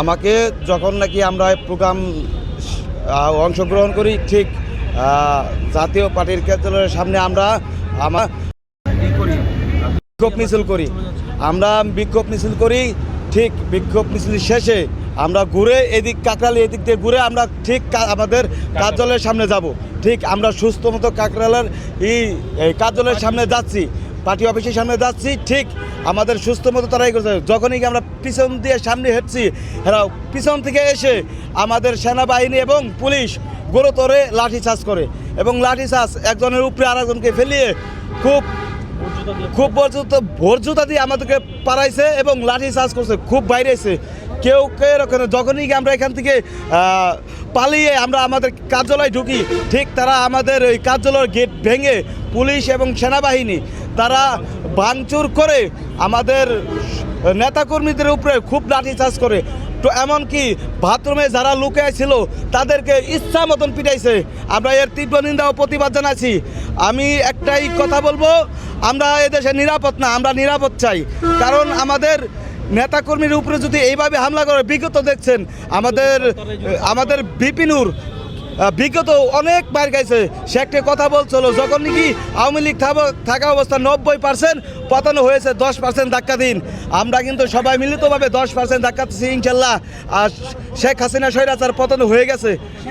আমাকে যখন নাকি আমরা প্রোগ্রাম অংশগ্রহণ করি, ঠিক জাতীয় পার্টির কার্যালয়ের সামনে আমরা আমার বিক্ষোভ মিছিল করি। আমরা বিক্ষোভ মিছিল করি, ঠিক, বিক্ষোভ মিছিল শেষে আমরা ঘুরে এদিক, কাকরালি এদিক দিয়ে ঘুরে আমরা ঠিক আমাদের কার্যালয়ের সামনে যাব। ঠিক, আমরা সুস্থ মতো কাকরালের এই কার্যালয়ের সামনে যাচ্ছি। পার্টি অফিসের সামনে যাচ্ছি, ঠিক আমাদের সুস্থ মতো তারাই করছে। যখনই আমরা পিছন দিয়ে সামনে হেঁটছি এরা পিছন থেকে এসে আমাদের সেনাবাহিনী এবং পুলিশ গুরুতরে লাঠিচার্জ করে এবং লাঠি লাঠিচার্জ একজনের উপরে আরেকজনকে ফেলিয়ে খুব খুব ভোরজুতা দিয়ে আমাদেরকে পারাইছে এবং লাঠি চার্জ করছে, খুব বাইরেছে কেউ ওখানে যখনই আমরা এখান থেকে পালিয়ে আমরা আমাদের কার্যালয়ে ঢুকি, ঠিক তারা আমাদের ওই কার্যালয়ের গেট ভেঙে পুলিশ এবং সেনাবাহিনী, তারা ভাঙচুর করে আমাদের নেতাকর্মীদের উপরে খুব লাঠি চার্জ করে। তো এমনকি বাথরুমে যারা লুকিয়ে তাদেরকে ইচ্ছা মতন পিটাইছে। আমরা এর তীব্র নিন্দা ও প্রতিবাদ জানাচ্ছি। আমি একটাই কথা বলব, আমরা এদেশে নিরাপদ না, আমরা নিরাপদ চাই। কারণ আমাদের নেতাকর্মীর উপরে যদি এইভাবে হামলা করে, বিগত দেখছেন, আমাদের আমাদের বিপিনুর বিগত অনেক মার খাইছে। সে একটা কথা বলছিল, যখন নাকি আওয়ামী লীগ থাকা অবস্থা নব্বই পার্সেন্ট পতন হয়েছে দশ পার্সেন্ট ধাক্কা দিন। আমরা কিন্তু সবাই মিলিতভাবে দশ পার্সেন্ট ধাক্কা দিচ্ছি ইনশাল্লাহ। আর শেখ হাসিনা স্বৈরাচার পতন হয়ে গেছে।